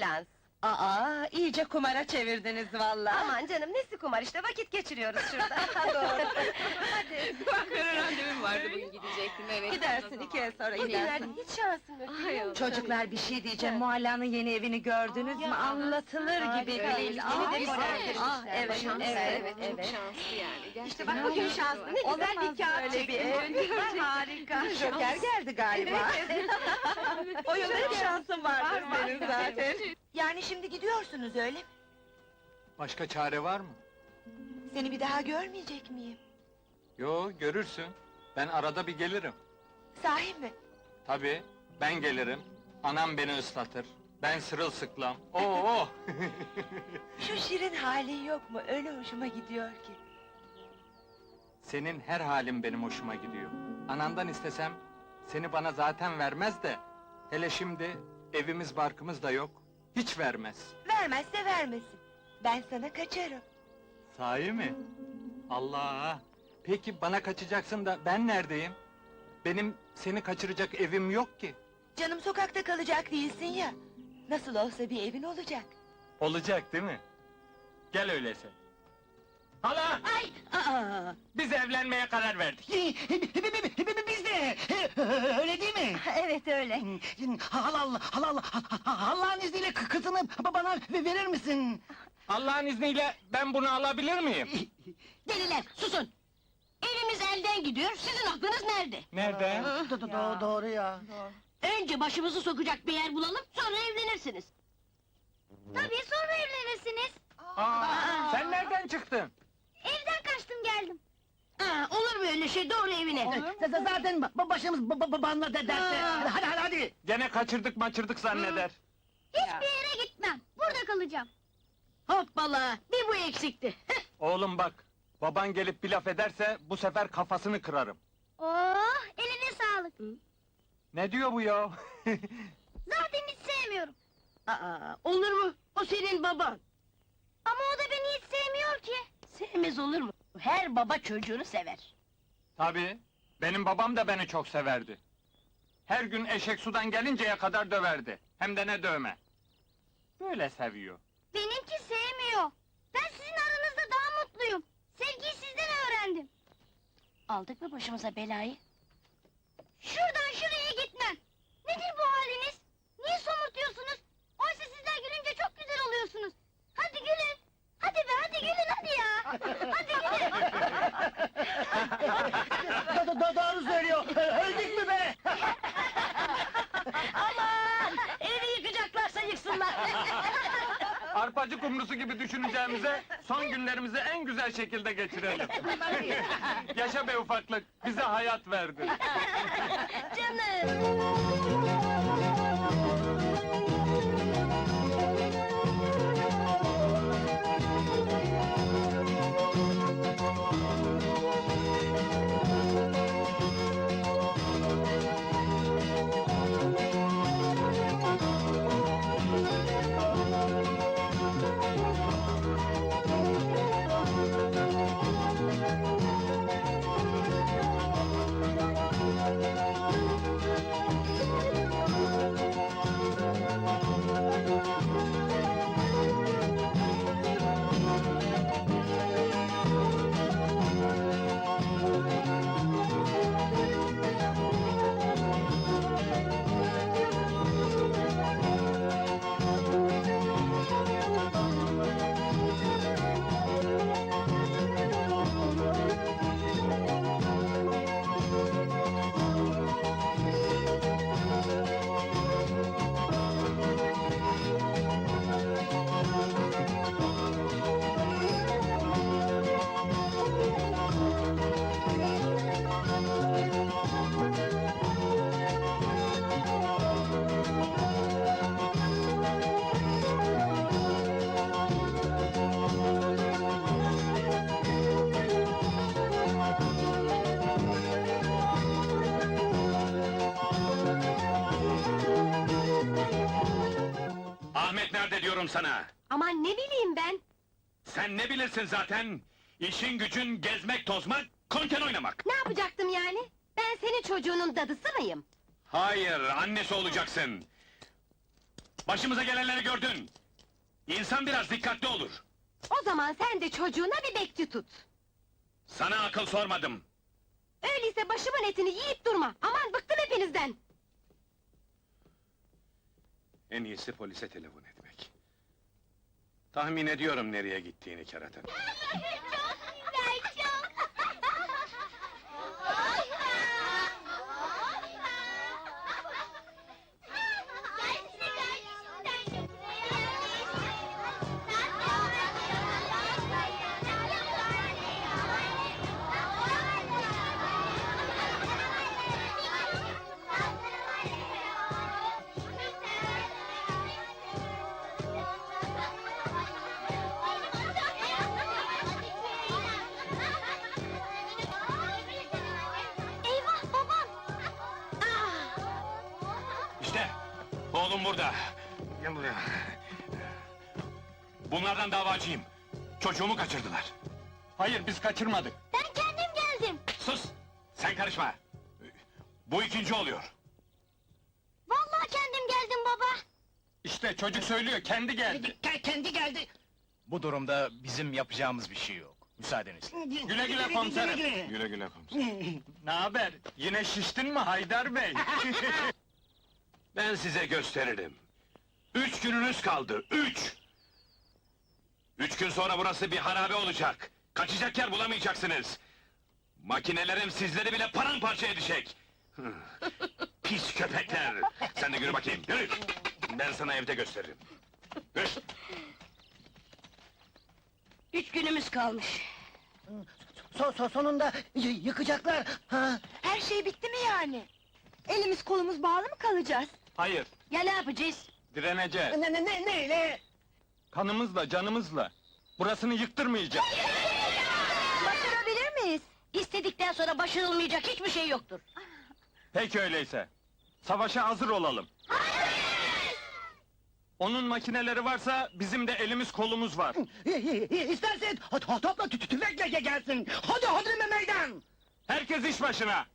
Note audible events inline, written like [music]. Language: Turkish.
balance. Aa, iyice kumara çevirdiniz vallahi. Aman canım nesi kumar işte vakit geçiriyoruz şurada. Doğru. [laughs] Hadi. Benim randevum vardı bugün gidecektim evet. Gidersin iki ay sonra gidersin. hiç şansım yok. biliyor musun? Çocuklar bir şey diyeceğim, Muhalla'nın yeni evini gördünüz mü? Anlatılır gibi Harika, değil. yeni Aa, de güzel. güzel. Ah, evet, Şanslı, evet, evet, evet. şanslı yani. İşte bak bugün şanslı ne güzel bir kağıt böyle bir çektim. ev. Harika. [laughs] Joker geldi galiba. o yılda hep şansın vardır Var, var. senin zaten. Yani şimdi gidiyorsunuz öyle mi? Başka çare var mı? Seni bir daha görmeyecek miyim? Yo, görürsün. Ben arada bir gelirim. Sahi mi? Tabii, ben gelirim. Anam beni ıslatır. Ben sırılsıklam. Oo! [laughs] Şu şirin halin yok mu? Öyle hoşuma gidiyor ki. Senin her halin benim hoşuma gidiyor. Anandan istesem, seni bana zaten vermez de... ...hele şimdi evimiz barkımız da yok, hiç vermez. Vermezse vermesin. Ben sana kaçarım. Sahi mi? Allah! Peki bana kaçacaksın da ben neredeyim? Benim seni kaçıracak evim yok ki. Canım sokakta kalacak değilsin ya. Nasıl olsa bir evin olacak. Olacak değil mi? Gel öyleyse. Hala! Aa, Biz evlenmeye karar verdik. biz de öyle değil mi? Evet öyle. Halal, halal, Allah'ın izniyle kı- kızını ba- bana verir misin? Allah'ın izniyle ben bunu alabilir miyim? Deliler susun! Elimiz elden gidiyor, sizin aklınız nerede? Nerede? Do- do- do- doğru ya. Önce başımızı sokacak bir yer bulalım, sonra evlenirsiniz. Tabii sonra evlenirsiniz. Aa, sen nereden çıktın? Evden kaçtım geldim. Aa, olur mu öyle şey, doğru evine. Z- Zaten ba- başımız ba- ba- banla de derse. Hadi hadi hadi. Gene kaçırdık maçırdık zanneder. Hiçbir yere gitmem, burada kalacağım. Hoppala, bir bu eksikti. Oğlum bak, baban gelip bir laf ederse bu sefer kafasını kırarım. oh, eline sağlık. Ne diyor bu ya? [laughs] Zaten hiç sevmiyorum. Aa, olur mu? O senin baban. Ama o da beni hiç sevmiyor ki. Sevmez olur mu? Her baba çocuğunu sever. Tabii, benim babam da beni çok severdi. Her gün eşek sudan gelinceye kadar döverdi. Hem de ne dövme. Böyle seviyor. Benimki sevmiyor. Ben sizin aranızda daha mutluyum. Sevgiyi sizden öğrendim. Aldık mı başımıza belayı? Şuradan şuraya gitmem. Nedir bu haliniz? Niye somurtuyorsunuz? Oysa sizler gülünce çok güzel oluyorsunuz. Hadi gülün. Hadi be hadi gülün hadi ya. Hadi gülün. Do- do- do- doğru söylüyor. Öldük mü be? Aman! Evi yıkacaklarsa yıksınlar. Arpacı kumrusu gibi düşüneceğimize son günlerimizi en güzel şekilde geçirelim. Yaşa be ufaklık, bize hayat verdi. Canım. Diyorum sana? Aman ne bileyim ben. Sen ne bilirsin zaten? İşin gücün gezmek, tozmak, konken oynamak. Ne yapacaktım yani? Ben senin çocuğunun dadısı mıyım? Hayır, annesi olacaksın. Başımıza gelenleri gördün. İnsan biraz dikkatli olur. O zaman sen de çocuğuna bir bekçi tut. Sana akıl sormadım. Öyleyse başımın etini yiyip durma. Aman bıktım hepinizden. En iyisi polise telefon etmek. Tahmin ediyorum nereye gittiğini kerata. Oğlum burada. Gel buraya. Bunlardan davacıyım. Çocuğumu kaçırdılar. Hayır biz kaçırmadık. Ben kendim geldim. Sus! Sen karışma! Bu ikinci oluyor. Vallahi kendim geldim baba. İşte çocuk söylüyor kendi geldi. Ke- kendi geldi. Bu durumda bizim yapacağımız bir şey yok. Müsaadenizle. Güle güle komiserim. Güle güle. Güle güle komiserim. Ne haber? Yine şiştin mi Haydar Bey? [laughs] Ben size gösteririm. Üç gününüz kaldı, üç! Üç gün sonra burası bir harabe olacak. Kaçacak yer bulamayacaksınız. Makinelerim sizleri bile paramparça edecek. [laughs] Pis köpekler! Sen de yürü bakayım, yürü! Ben sana evde gösteririm. Yürü. Üç günümüz kalmış. So, so, sonunda y- yıkacaklar. Ha. Her şey bitti mi yani? Elimiz kolumuz bağlı mı kalacağız? Hayır, Ya ne yapacağız? direneceğiz. Ne, ne, ne, neyle? Kanımızla, canımızla. Burasını yıktırmayacağız. Başarabilir miyiz? İstedikten sonra başarılmayacak hiçbir şey yoktur. Peki öyleyse. Savaşa hazır olalım. Onun makineleri varsa bizim de elimiz kolumuz var. İstersen topla tü- tü- tüfekle ge- gelsin. Hadi hadi me- meydan. Herkes iş başına.